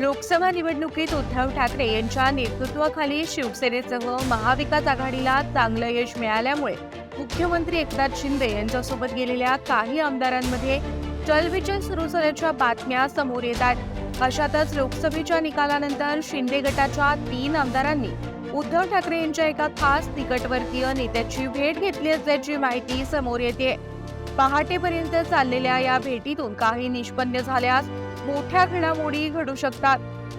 लोकसभा निवडणुकीत उद्धव ठाकरे यांच्या नेतृत्वाखाली शिवसेनेसह महाविकास आघाडीला चांगलं यश मिळाल्यामुळे मुख्यमंत्री एकनाथ शिंदे यांच्यासोबत गेलेल्या काही आमदारांमध्ये चलविचल सुरू झाल्याच्या बातम्या समोर येतात. अशातच लोकसभेच्या निकालानंतर शिंदे गटाच्या तीन आमदारांनी उद्धव ठाकरे यांच्या एका खास निकटवर्तीय नेत्याची भेट घेतली असल्याची माहिती समोर येते. पहाटेपर्यंत चाललेल्या या भेटीतून काही निष्पन्न झाल्यास मोठ्या घडामोडी घडू शकतात.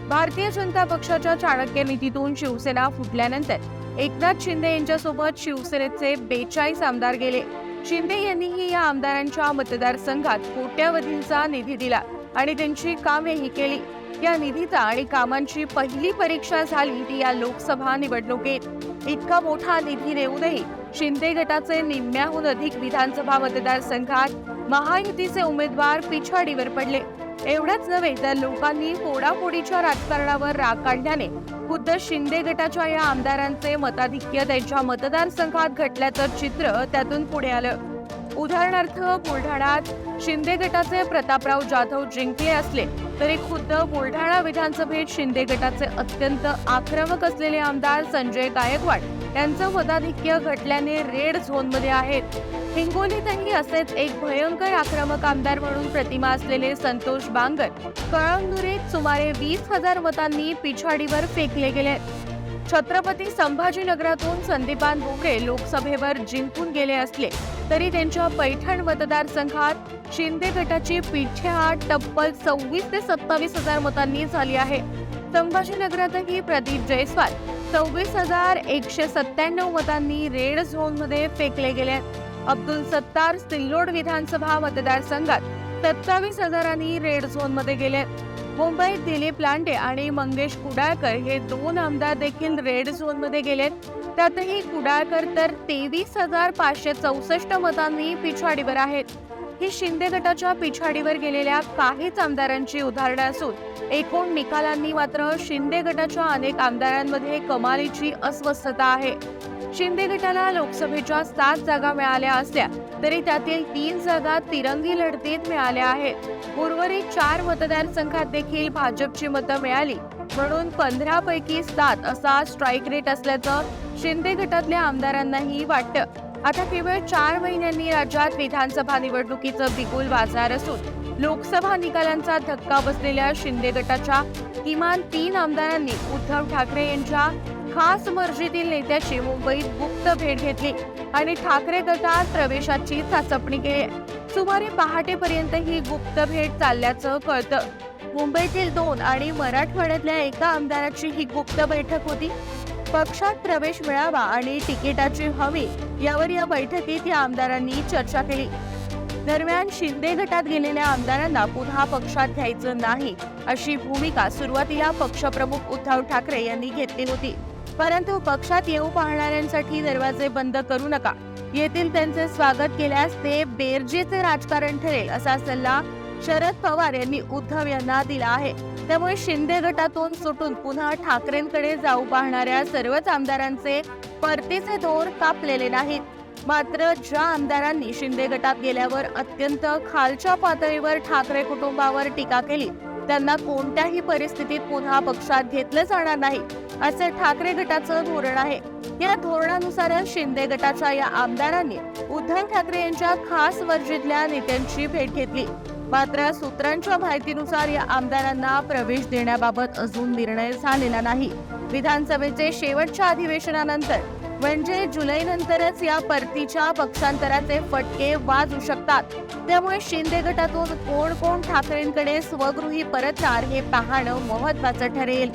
भारतीय जनता पक्षाच्या चाणक्य नीतीतून शिवसेना फुटल्यानंतर एकनाथ शिंदे यांच्यासोबत शिवसेनेचे बेचाळीस आमदार गेले. शिंदे यांनीही या आमदारांच्या मतदारसंघात कोट्यावधींचा निधी दिला आणि त्यांची कामेही केली. या निधीचा आणि कामांची पहिली परीक्षा झाली ती या लोकसभा निवडणुकीत. इतका मोठा निधी देऊनही शिंदे गटाचे निम्म्याहून अधिक विधानसभा मतदारसंघात महायुतीचे उमेदवार पिछाडीवर पडले. एवढंच नव्हे तर लोकांनी फोडाफोडीच्या राजकारणावर राग काढल्याने खुद्द शिंदे गटाच्या या आमदारांचे मताधिक्य त्यांच्या मतदारसंघात घटल्याचं चित्र त्यातून पुढे आलं. उदाहरणार्थ बुलढाण्यात शिंदे गटाचे प्रतापराव जाधव जिंकले असले तरी खुद्द बुलढाणा विधानसभेत शिंदे गटाचे अत्यंत आक्रमक असलेले आमदार संजय गायकवाड यांचं मताधिक्य घटल्याने रेड झोनमध्ये आहेत हिंगोलीतही असेच एक भयंकर आक्रमक आमदार म्हणून प्रतिमा असलेले संतोष बांगर कळंगुरीत सुमारे वीस हजार मतांनी पिछाडीवर फेकले गेले. छत्रपती संभाजीनगरातून संदीपान भोगरे लोकसभेवर जिंकून गेले असले तरी त्यांच्या पैठण मतदारसंघात शिंदे गटाची पिठेहाट तब्बल सव्वीस ते सत्तावीस हजार मतांनी झाली आहे. संभाजीनगरातही प्रदीप जयस्वाल. सव्वीस हजार एकशे सत्त्याण्णव मतांनी रेड झोनमध्ये फेकले गेले. अब्दुल सत्तार सिल्लोड विधानसभा मतदारसंघात सत्तावीस हजारांनी रेड झोनमध्ये गेले. मुंबईत दिलीप लांडे आणि मंगेश कुडाळकर हे दोन आमदार देखील रेड झोनमध्ये गेलेत. त्यातही कुडाळकर तर तेवीस हजार पाचशे चौसष्ट मतांनी पिछाडीवर आहेत. ही शिंदे गटाच्या पिछाडीवर गेलेल्या काहीच आमदारांची उदाहरणं असून एकूण निकालांनी मात्र शिंदे गटाच्या अनेक आमदारांमध्ये कमालीची अस्वस्थता आहे. शिंदे गटाला लोकसभेच्या सात जागा मिळाल्या असल्या तरी त्यातील तीन जागा तिरंगी लढतीत मिळाल्या आहेत. उर्वरित चार मतदारसंघात देखील भाजपची मतं मिळाली म्हणून पंधरा पैकी सात असा स्ट्राईक रेट असल्याचं शिंदे गटातल्या आमदारांनाही वाटतं. आता केवळ चार महिन्यांनी राज्यात विधानसभा निवडणुकीचं बिगुल वाजणार असून लोकसभा निकालांचा धक्का बसलेल्या शिंदे गटाच्या किमान तीन आमदारांनी उद्धव ठाकरे यांच्या खास मर्जीतील नेत्याची मुंबईत गुप्त भेट घेतली आणि ठाकरे गटात प्रवेशाची चाचपणी केली. सुमारे पहाटेपर्यंत ही गुप्त भेट चालल्याचं कळतं. मुंबईतील दोन आणि मराठवाड्यातल्या एका आमदाराची ही गुप्त बैठक होती. पक्षात प्रवेश मिळावा आणि तिकिटाची हमी यावर या बैठकीत या आमदारांनी चर्चा केली. दरम्यान शिंदे गटात गेलेल्या आमदारांना पुन्हा पक्षात घ्यायचं नाही अशी भूमिका सुरुवातीला पक्षप्रमुख उद्धव ठाकरे यांनी घेतली होती. परंतु पक्षात येऊ पाहणाऱ्यांसाठी दरवाजे बंद करू नका. येथील त्यांचे स्वागत केल्यास ते बेरजेचे राजकारण ठरेल असा सल्ला शरद पवार यांनी उद्धव यांना दिला आहे. त्यामुळे शिंदे गटातून सुटून पुन्हा ठाकरेंकडे जाऊ पाहणाऱ्या सर्वच आमदारांचे परतीचे दोर कापलेले नाहीत. मात्र ज्या आमदारांनी शिंदे गटात गेल्यावर अत्यंत खालच्या पातळीवर ठाकरे कुटुंबावर टीका केली त्यांना कोणत्याही परिस्थितीत पुन्हा पक्षात घेतलं जाणार नाही असे ठाकरे गटाचं धोरण आहे. या धोरणानुसारच शिंदे गटाच्या या आमदारांनी उद्धव ठाकरे यांच्या खास वर्जीतल्या नेत्यांची भेट घेतली. मात्र सूत्रांच्या माहितीनुसार या आमदारांना प्रवेश देण्याबाबत अजून निर्णय झालेला नाही. विधानसभेचे शेवटच्या अधिवेशनानंतर म्हणजे जुलै नंतरच या परतीच्या पक्षांतराचे फटके वाजू शकतात. त्यामुळे शिंदे गटातून कोण कोण ठाकरेंकडे स्वगृही परतणार हे पाहणं महत्वाचं ठरेल.